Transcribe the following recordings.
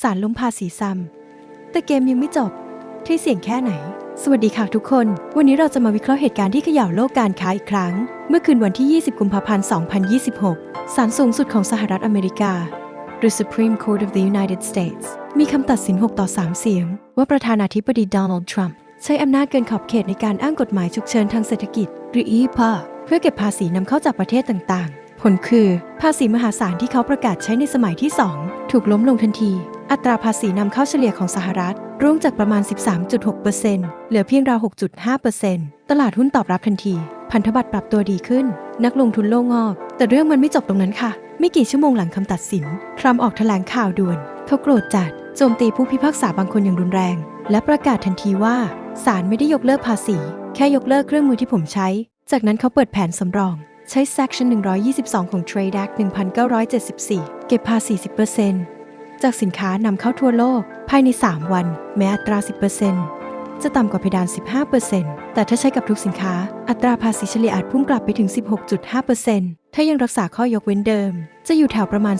สารล้มภาษีซ้ำแต่เกมยังไม่จบ ที่เสี่ยงแค่ไหน สวัสดีค่ะทุกคน วันนี้เราจะมาวิเคราะห์เหตุการณ์ที่เขย่าโลกการค้าอีกครั้ง เมื่อคืนวันที่ 20 กุมภาพันธ์ 2026 ศาลสูงสุดของสหรัฐอเมริกา หรือ Supreme Court of the United States มีคำตัดสิน 6 ต่อ 3 เสียง ว่าประธานาธิบดีโดนัลด์ทรัมป์ใช้อำนาจเกินขอบเขตในการอ้างกฎหมายฉุกเฉินทางเศรษฐกิจ หรือ EPA เพื่อเก็บภาษีนำเข้าจากประเทศต่างๆ ผลคือ ภาษีมหาศาลที่เขาประกาศใช้ในสมัยที่ 2 ถูกล้มลงทันที อัตราภาษีนำเข้าเฉลี่ยของสหรัฐ ร่วงจากประมาณ 13.6%เหลือเพียงราว 6.5%ตลาดหุ้นตอบรับทันที พันธบัตรปรับตัวดีขึ้น นักลงทุนโล่งอก แต่เรื่องมันไม่จบตรงนั้นค่ะ ไม่กี่ชั่วโมงหลังคำตัดสิน ทรัมป์ออกแถลงข่าวด่วน เขาโกรธจัด โจมตีผู้พิพากษาบางคนอย่างรุนแรง และประกาศทันทีว่าศาลไม่ได้ยกเลิกภาษี แค่ยกเลิกเครื่องมือที่ผมใช้ จากนั้นเขาเปิดแผนสำรอง ใช้ Section 122 ของ Trade Act 1974 เก็บภาษี 10% จากสินค้านำเข้าทั่วโลก ภายใน 3 วัน แม้อัตรา 10%จะต่ำกว่าเพดาน 15%แต่ถ้าใช้กับทุกสินค้า อัตราภาษีเฉลี่ยอาจพุ่งกลับไปถึง 16.5%ถ้ายังรักษาข้อยกเว้นเดิม จะอยู่แถวประมาณ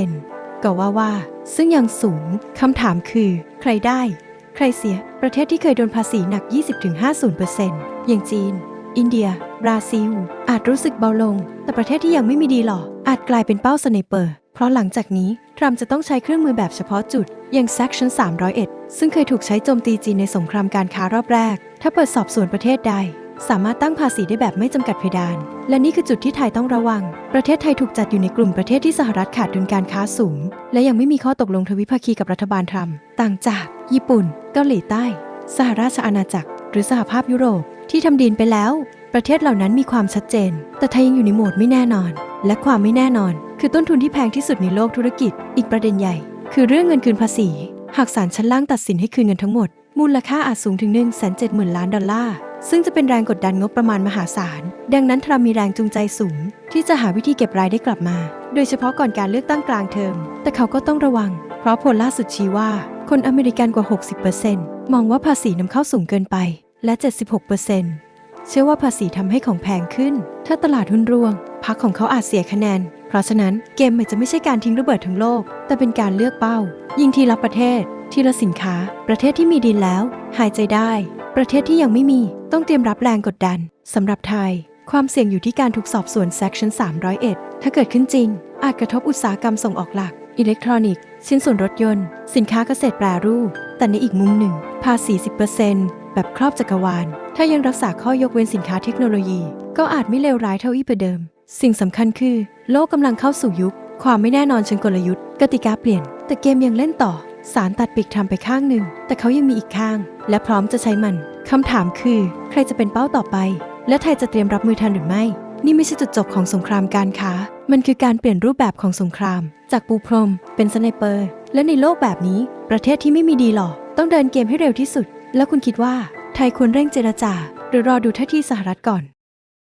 11%ก็ว่าว่า ซึ่งยังสูงคำถามคือ ใครได้ ใครเสีย ประเทศที่เคยโดนภาษีหนัก 20-50%อย่างจีน อินเดีย บราซิล อาจรู้สึกเบาลง แต่ประเทศที่ยังไม่มีดีหรออาจกลายเป็นเป้าสไนเปอร์ ราะหลังจากนี้ทรัมป์จะต้องใช้เครื่องมือแบบเฉพาะจุด อย่าง Section 301 ซึ่งเคยถูกใช้โจมตีจีนในสงครามการค้ารอบแรก ถ้าเปิดสอบสวนประเทศใด สามารถตั้งภาษีได้แบบไม่จำกัดเพดาน และนี่คือจุดที่ไทยต้องระวัง ประเทศไทยถูกจัดอยู่ในกลุ่มประเทศที่สหรัฐขาดดุลการค้าสูง และยังไม่มีข้อตกลงทวิภาคีกับรัฐบาลทรัมป์ต่างจาก ญี่ปุ่น เกาหลีใต้ สหราชอาณาจักร หรือสหภาพยุโรป ที่ทำดีลไปแล้ว ประเทศเหล่านั้นมีความชัดเจน แต่ไทยยังอยู่ในโหมดไม่แน่นอน และความไม่แน่นอน คือต้นทุนที่แพงที่สุดในโลกธุรกิจ อีกประเด็นใหญ่ คือเรื่องเงินคืนภาษี หากศาลชั้นล่างตัดสินให้คืนเงินทั้งหมด มูลค่าอาจสูงถึง 1 7 0 0 0 0 ล้านดอลลาร์ ซึ่งจะเป็นแรงกดดันงบประมาณมหาศาล ดังนั้นทรัมป์มีแรงจูงใจสูง ที่จะหาวิธีเก็บรายได้กลับมา โดยเฉพาะก่อนการเลือกตั้งกลางเทอม แต่เขาก็ต้องระวัง เพราะผลล่าสุดชี้ว่า คนอเมริกันกว่า 60%มองว่าภาษีนำเข้าสูงเกินไป และ 76%เชื่อว่าภาษีทำให้ของแพงขึ้น ถ้าตลาดหุ้นร่วง พรรคของเขาอาจเสียคะแนน เพราะฉะนั้นเกมใหม่จะไม่ใช่การทิ้งระเบิดทั้งโลก แต่เป็นการเลือกเป้า ยิงทีละประเทศ ทีละสินค้า ประเทศที่มีดินแล้ว หายใจได้ ประเทศที่ยังไม่มี ต้องเตรียมรับแรงกดดันสำหรับไทย ความเสี่ยงอยู่ที่การถูกสอบสวน Section 301 ถ้าเกิดขึ้นจริง อาจกระทบอุตสาหกรรมส่งออกหลัก อิเล็กทรอนิกส์ชิ้นส่วนรถยนต์ สินค้าเกษตรแปรรูป แต่ในอีกมุมหนึ่ง ภาษี 10%แบบครอบจักรวาล ถ้ายังรักษาข้อยกเว้นสินค้าเทคโนโลยี ก็อาจไม่เลวร้ายเท่าอีปเดิม สิ่งสำคัญคือ โลกกำลังเข้าสู่ยุค ความไม่แน่นอนเชิงกลยุทธ์ กติกาเปลี่ยน แต่เกมยังเล่นต่อ สารตัดปีกทำไปข้างหนึ่ง แต่เขายังมีอีกข้าง และพร้อมจะใช้มันคำถามคือ ใครจะเป็นเป้าต่อไป และไทยจะเตรียมรับมือทันหรือไม่ นี่ไม่ใช่จุดจบของสงครามการค้า มันคือการเปลี่ยนรูปแบบของสงคราม จากปูพรม เป็นสไนเปอร์ และในโลกแบบนี้ ประเทศที่ไม่มีดีหรอต้องเดินเกมให้เร็วที่สุด แล้วคุณคิดว่า ไทยควรเร่งเจรจา หรือรอดูท่าทีสหรัฐก่อน